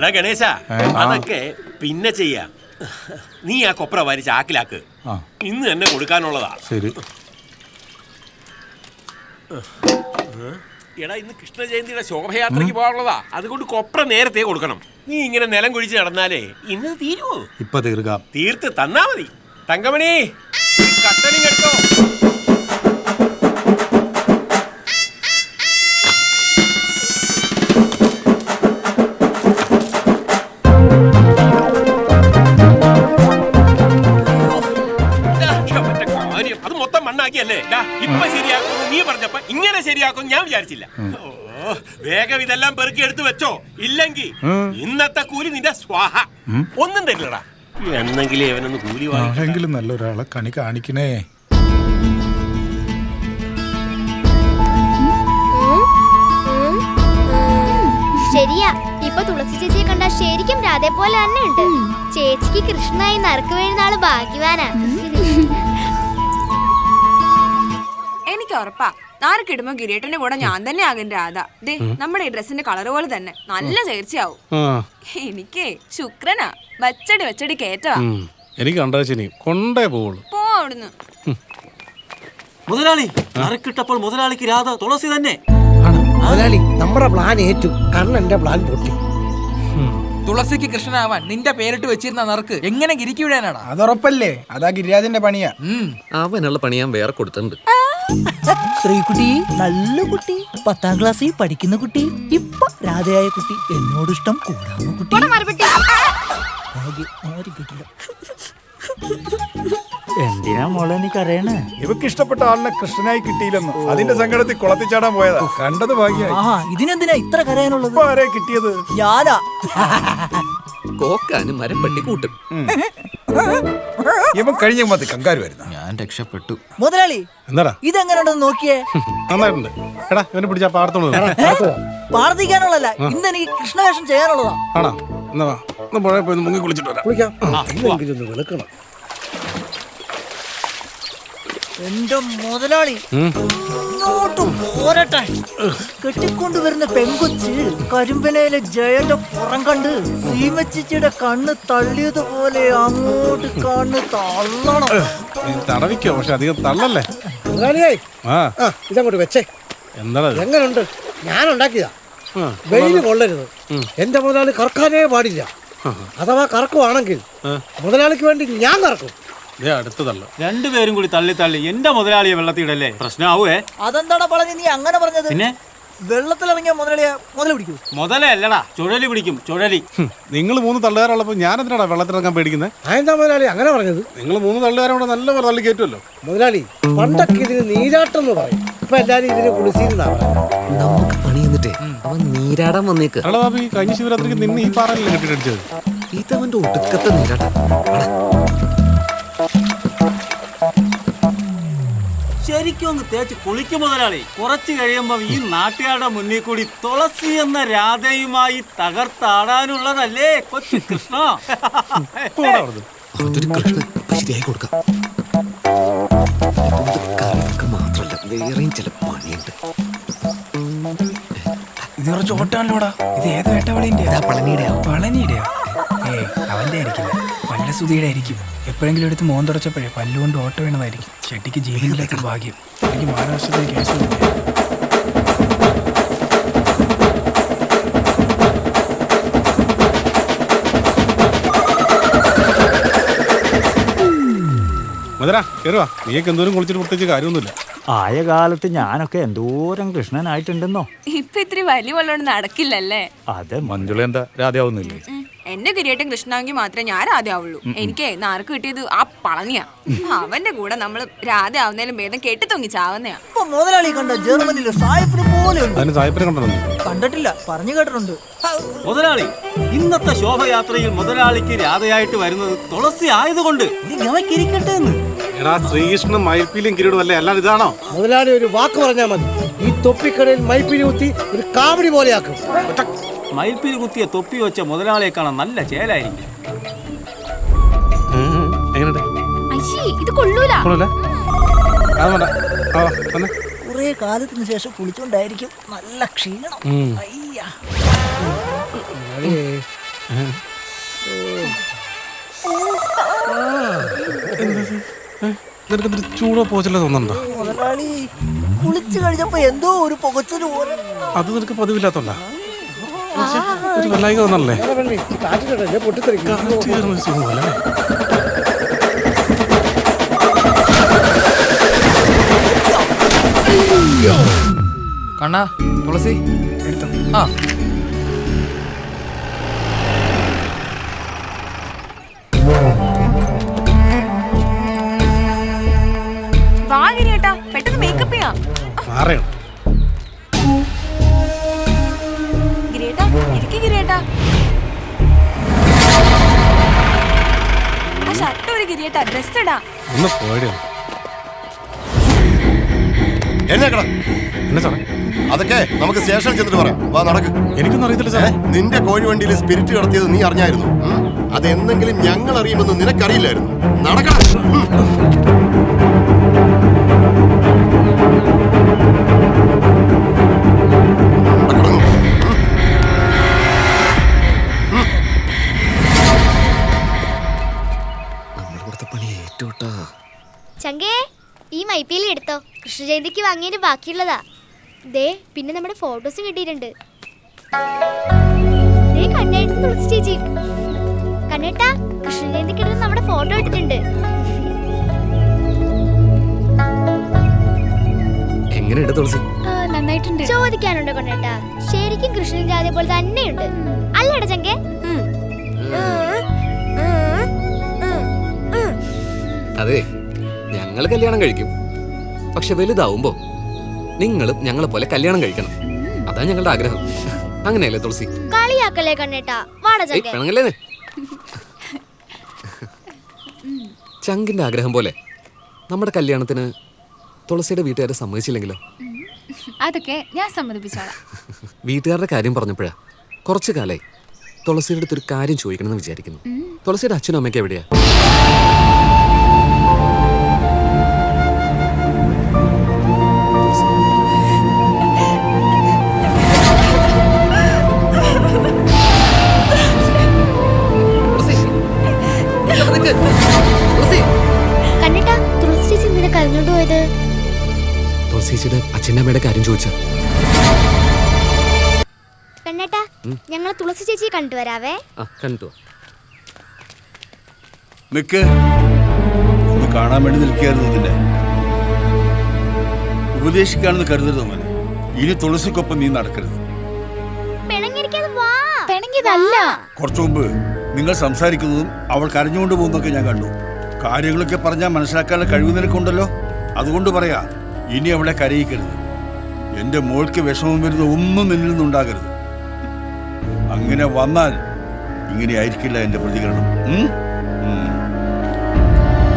എടാ ഗണേശ? അതൊക്കെ പിന്നെ ചെയ്യാം. നീ ആ കൊപ്ര വരി ചാക്കിലാക്ക് ആ. ഇന്ന് തന്നെ കൊടുക്കാനുള്ളതാ. ശരി. എടാ ഇന്ന് കൃഷ്ണ ജയന്തിയുടെ ശോഭയാത്രയ്ക്ക് പോകാനുള്ളതാ. അതുകൊണ്ട് കൊപ്ര നേരത്തെ കൊടുക്കണം. നീ ഇങ്ങനെ നിലം കുഴിച്ച് നടന്നാലേ ഇന്ന് തീരുവോ? ഇപ്പൊ തീർക്കാം. തീർത്ത് തന്നാ മതി. തങ്കമണി കട്ടണി കട്ടനിങ് ദാ, ഇപ്പൊ ശരിയാക്കും നീ പറഞ്ഞപ്പ ഇങ്ങനെ ശരിയാക്കും ഞാൻ വിചാരിച്ചില്ല. ഓ വേഗം ഇതെല്ലാം പെറുക്കി എടുത്തു വെച്ചോ. ഇല്ലെങ്കിൽ ഇന്നത്തെ കൂലി നിന്റെ സ്വാഹ. ഒന്നും തരില്ലടാ. എന്നെങ്കിലും ഇവനൊന്ന് കൂലി വാങ്ങി ആരെങ്കിലും നല്ലൊരാളെ കണി കാണിക്കണേ. ശരിയാ. ഇപ്പൊ തുളസി ചേച്ചിയെ കണ്ട ശരിക്കും രാധെ പോലെ തന്നെ ഉണ്ട്. ചേച്ചിക്ക് കൃഷ്ണനായി നറുക്ക് വീഴുന്ന ആൾ ഭാഗ്യവാനാ. എനിക്ക് ഉറപ്പാ. നാരക്കിടുമ്പോ ഗിരീട്ടന്റെ കൂടെ ഞാൻ തന്നെ ആകും രാധ. ദേ നമ്മുടെ ഈ ഡ്രസ്സിന്റെ കളർ പോലെ തന്നെ. നല്ല ചേർച്ചയാവും. ആ. എനിക്ക് ശുക്രനാ. വച്ചടി വച്ചടി കേറ്റവാ. എനിക്ക് കണ്ടാ ശനി. കൊണ്ടേ പോവുള്ളൂ. പോ അവിടുന്ന്. മുതലാളി നറുക്കിട്ടപ്പോൾ മുതലാളിക്ക് രാധ തുളസി തന്നെ. മുതലാളി നമ്മുടെ പ്ലാൻ ഏറ്റു. കണ്ണന്റെ പ്ലാൻ പൊട്ടി. തുളസിക്ക് കൃഷ്ണനാവാൻ നിന്റെ പേരിട്ട് വെച്ചിരുന്ന നറുക്ക് എങ്ങനെ ഗിരിക്ക് വിടാനാടാ? അതുറപ്പല്ലേ? അതാ ഗിരിരാജന്റെ പണിയാ. അവനുള്ള പണി ഞാൻ വേറെ കൊടുത്തിട്ടുണ്ട്. ശ്രീകുട്ടി നല്ല കുട്ടി. പത്താം ക്ലാസ്സിൽ പഠിക്കുന്ന കുട്ടി. ഇപ്പൊ രാധയായ കുട്ടി. എന്നോട് ഇഷ്ടം കൂടാമോ കുട്ടി? എന്തിനാ മോളെ എനിക്കറിയണേ കരയണേ? ഇവക്ക് ഇഷ്ടപ്പെട്ട ആളിനെ കൃഷ്ണനായി കിട്ടിയില്ലെന്ന്. അതിന്റെ സങ്കടത്തിൽ കുളത്തിച്ചാടാൻ പോയതാ. കണ്ടത് ഭാഗ്യായി. ആ ഇതിനെന്തിനാ ഇത്ര കരയാനുള്ളത്? ആരെ കിട്ടിയത്? ഞാനാ കോക്കാനും മരപ്പെട്ടി കൂട്ടും. ഇവൻ കഴിഞ്ഞ മതി കങ്കാരു വരുന്ന ഞാൻ രക്ഷപ്പെട്ടു. മുതലാളി എന്താടാ? ഇതെങ്ങനെയുണ്ടെന്ന് നോക്കിയേ? നന്നായിട്ടുണ്ട്. എടാ ഇവനെ പിടിച്ചാ പാടത്തോളൂ പ്രാർത്ഥിക്കാനുള്ളതല്ല ഇന്ന് എനിക്ക് കൃഷ്ണവേഷം ചെയ്യാനുള്ളതാ. ആണോ? എന്നാ വാ. എന്നാ പുഴയിൽ പോയി മുങ്ങി കുളിച്ചിട്ട് വരാം. കുളിക്കാം. ഒന്ന് വെളുക്കണം. എന്റെ മുതലാളി പോരട്ടെ. കെട്ടിക്കൊണ്ടുവരുന്ന പെങ്കൊച്ച് കരിമ്പനയിലെ ജയന്റെ പുറം കണ്ട് സീമച്ചിച്ചിയുടെ കണ്ണ് തള്ളിയതുപോലെ അങ്ങോട്ട് കണ്ണ് തള്ളണം. നീ തടവിക്കോ പക്ഷെ അധികം തള്ളല്ലേ? ഇതങ്ങോട്ട് വെച്ചേ. എന്താ ഇത്? എങ്ങനുണ്ട്? ഞാൻ ഉണ്ടാക്കിയതാ ആ, വെയിൽ കൊള്ളരുത്. എന്റെ മുതലാളി കറക്കാനേ പാടില്ല. അഥവാ കറക്കുവാണെങ്കിൽ മുതലാളിക്ക് വേണ്ടി ഞാൻ കറക്കും. അടുത്ത തള്ള. രണ്ടുപേരും കൂടി തള്ളി തള്ളി. എന്റെ മുതലാളിയെ വെള്ളത്തിടല്ലേ പ്രശ്നമാവേ അതെന്താടാ പറഞ്ഞത്? നീ അങ്ങനെ പറഞ്ഞത്? പിന്നെ? വെള്ളത്തിലിറങ്ങിയ മുതലാളിയെ മുതല പിടിക്കും. മുതലല്ലടാ ചുഴലി പിടിക്കും ചുഴലി. നിങ്ങൾ മൂന്ന് തള്ളുകാരുള്ളപ്പോൾ ഞാൻ എന്തിനാടാ വെള്ളത്തിലിറങ്ങാൻ പേടിക്കുന്നത്? അതെന്താ മുതലാളി അങ്ങനെ പറഞ്ഞത്? നിങ്ങൾ മൂന്ന് തള്ളുകാരും കൂടെ നല്ല പോലെ തള്ളി കയറ്റുമല്ലോ. മുതലാളി പണ്ടൊക്കെ ഇതിന് നീരാട്ടം എന്ന് പറയും. ഇപ്പൊ എല്ലാരും ഇതിന് കുളിസീന്നാ പറയുന്നത്. നമുക്ക് പണി എന്നിട്ടേ അവൻ നീരാടാൻ വന്നേക്ക്. എടാ ബാബി കഴിഞ്ഞ ശിവരാത്രിക്ക് നിന്നെ ഈ പാറല്ലേ കെട്ടിട്ടടിച്ചത് ഇതവന്റെ ഒടുക്കത്തെ നീരാട്ടം. ശരിക്കും ഒന്ന് തേച്ച് കുളിക്കും മുതലാളി. കുറച്ച് കഴിയുമ്പോൾ ഈ നാട്ടുകാരുടെ മുന്നിൽ കൂടി തുളസി എന്ന രാധയുമായി തകർത്താടാനുള്ളതല്ലേ കൊച്ചു കൃഷ്ണ? മാത്രല്ല വേറെയും ചില പണിയുണ്ട്. ഇത് കുറച്ച് ഓട്ടാണല്ലോടാ ഇത് ഏത് വേട്ടവളിന്റെ ഇതാ പളനിയുടെ പളനിയുടെയോ. ഏ അവന്റെ ആയിരിക്കില്ല. വല്ല സുധിയുടെ ആയിരിക്കും. എപ്പോഴെങ്കിലും എടുത്ത് മോൻ തുടച്ചപ്പോഴേ പല്ലുകൊണ്ട് ഓട്ടോ വീണതായിരിക്കും. ചെട്ടിക്ക് ജീവിതത്തിലേക്ക് ഭാഗ്യം. എനിക്ക് മഹാരാഷ്ട്രത്തിൽ കേസ്. മുതലാ കയറുവാ നീയൊക്കെ എന്തോരം കുളിച്ചിട്ട് പ്രത്യേകിച്ച് കാര്യമൊന്നുമില്ല. ആയ കാലത്ത് ഞാനൊക്കെ എന്തോരം കൃഷ്ണനായിട്ടുണ്ടെന്നോ? ഇപ്പൊ ഇത്തിരി വലിയ വെള്ളം നടക്കില്ലല്ലേ? അതെ മഞ്ജുള എന്താ? രാധയാവുന്നില്ലേ? ഉം. എന്റെ ഗിരിയേട്ടൻ കൃഷ്ണാങ്കി മാത്രമേ ഞാൻ രാധ ആവുള്ളൂ. എനിക്ക് നാർക്ക് കിട്ടിയത് ആ പളനിയാ. അവന്റെ കൂടെ നമ്മൾ രാധ ആവുന്നതിലും ഭേദം കെട്ടി തൊങ്ങി ചാവുന്നയാ. ഇപ്പൊ മുതലാളി കണ്ട ജർമ്മനിയിലെ സായിപ്പിനെ പോലെ ഉണ്ട്. അതിന് സായിപ്പിനെ കണ്ടോ? കണ്ടിട്ടില്ല പറഞ്ഞു കേട്ടിട്ടുണ്ട്. മുതലാളി ഇന്നത്തെ ശോഭയാത്രയിൽ മുതലാളിക്ക് രാധയായിട്ട് വരുന്നത് തുളസി ആയതുകൊണ്ട്. എന്ന്. എടാ ശ്രീകൃഷ്ണൻ മയിൽപ്പീലും കിരീടും അല്ലേ? അല്ലാതെ ഇതാണോ? മുതലാളി ഒരു വാക്ക് പറഞ്ഞാൽ മതി. ഈ തൊപ്പിക്കടയിൽ മയിൽപ്പീലി കുത്തി ഒരു കാവടി പോലെയാക്കും. മയിൽപ്പീര് കുത്തിയ തൊപ്പി വെച്ച മുതലാളിയെ കാണാൻ നല്ല ചേലായിരിക്കും. ഇത് കൊള്ളൂല. കുറെ കാലത്തിന് ശേഷം കുളിച്ചോണ്ടായിരിക്കും നല്ല ക്ഷീണം. അയ്യ. നിനക്ക് ചൂടോ പോച്ചല്ലോ തോന്നണ്ടോ മുതലാളി കുളിച്ചു കഴിഞ്ഞപ്പോ എന്തോ ഒരു പുകച്ചൊരു പോലെ അത് നിനക്ക് പതിവില്ലാത്തോണ്ടാ? ഒരു വല്ലായിക തോന്നല്ലേ? കണ്ണാ തുളസി. എടുത്തോ ആ പെട്ടെന്ന് മേക്കപ്പ് ചെയ്യാം. മാറണം. ഗിരിയേട്ടാ ആ ഷർട്ട് ഒരു ഗിരിയേട്ടാ ഡ്രസ് ഇടാ. ഒന്ന് പോയടോ. എന്നേക്കടാ എന്നെ സാറേ. അതൊക്കെ നമുക്ക് സ്റ്റേഷനിൽ ചെന്നിട്ട് പറയാം. വാ നടക്ക്. എനിക്കൊന്നും അറിയത്തില്ല സാറേ. നിന്റെ കോഴി വണ്ടിയിൽ സ്പിരിറ്റ് കടത്തിയത് നീ അറിഞ്ഞായിരുന്നു. ഉം. അതെന്തെങ്കിലും ഞങ്ങൾ അറിയുമെന്ന് നിനക്കറിയില്ലായിരുന്നു. നടക്കണം. ചങ്കേ ഈ മൈപ്പീലി എടുത്തോ. കൃഷ്ണജയന്തിക്ക് വാങ്ങിയതിന് ബാക്കിയുള്ളതാ. ദേ പിന്നെ നമ്മുടെ ഫോട്ടോസും കിട്ടിയിട്ടുണ്ട്. ദേ കണ്ണേട്ടൻ തുളസി ചേച്ചി. കണ്ണേട്ടാ കൃഷ്ണജയന്തിക്ക് എടുത്ത് നമ്മുടെ ഫോട്ടോ എടുത്തിട്ടുണ്ട്. എങ്ങനെയുണ്ട് തുളസി? നന്നായിട്ടുണ്ട്. ചോദിക്കാനുണ്ടോ കണ്ണേട്ടാ? ശരിക്കും കൃഷ്ണൻ ജാതി പോലെ തന്നെയുണ്ട്. അല്ലേടാ ചങ്കേ ഞങ്ങൾ കല്യാണം കഴിക്കും. പക്ഷെ വലുതാവുമ്പോ നിങ്ങളും ഞങ്ങളെ പോലെ കല്യാണം കഴിക്കണം. അതാ ഞങ്ങളുടെ ആഗ്രഹം. അങ്ങനെയല്ലേ തുളസി? കളിയാക്കല്ലേ കണ്ണേട്ടാ? ചങ്കിന്റെ ആഗ്രഹം പോലെ നമ്മുടെ കല്യാണത്തിന് തുളസിയുടെ വീട്ടുകാരെ സമ്മതിച്ചില്ലെങ്കിലോ? അതൊക്കെ ഞാൻ സമ്മതിപ്പിച്ചോളാം. വീട്ടുകാരുടെ കാര്യം പറഞ്ഞപ്പോഴാ കുറച്ചു കാലായി തുളസിയുടെ അടുത്തൊരു കാര്യം ചോദിക്കണമെന്ന് വിചാരിക്കുന്നു. തുളസിയുടെ അച്ഛനും അമ്മയ്ക്ക് എവിടെയാ? നിക്ക്. തുളസി. കണ്ണേട്ടാ തുളസി ചേച്ചി എന്തിനാ കരഞ്ഞോണ്ട് പോയത്? തുളസിയുടെ അച്ഛന്റെ അമ്മയുടെ കാര്യം ചോദിച്ചാ കണ്ണേട്ടാ ഞങ്ങൾ തുളസി ചേച്ചിയെ കണ്ടുവരാവേ. കണ്ടു. നിക്ക്. ഒന്ന് കാണാൻ വേണ്ടി നിൽക്കുകയായിരുന്നു ഇതിന്റെ ഉപദേശിക്കാണെന്ന് കരുതരുത് മോനെ. ഇനി തുളസിക്കൊപ്പം നീ നടക്കരുത്. വാ. പെണങ്ങിയതല്ല. കുറച്ചു മുമ്പ് നിങ്ങൾ സംസാരിക്കുന്നതും അവൾ കരഞ്ഞുകൊണ്ട് പോകുന്നൊക്കെ ഞാൻ കണ്ടു. കാര്യങ്ങളൊക്കെ പറഞ്ഞാൽ മനസ്സിലാക്കാനുള്ള കഴിവ് നിനക്കുണ്ടല്ലോ? അതുകൊണ്ട് പറയാ ഇനി അവളെ കരയിക്കരുത്. എന്റെ മോൾക്ക് വിഷമം വരുന്ന ഒന്നും നിന്നിൽ നിന്നുണ്ടാകരുത്. അങ്ങനെ വന്നാൽ ഇങ്ങനെയായിരിക്കില്ല എന്റെ പ്രതികരണം?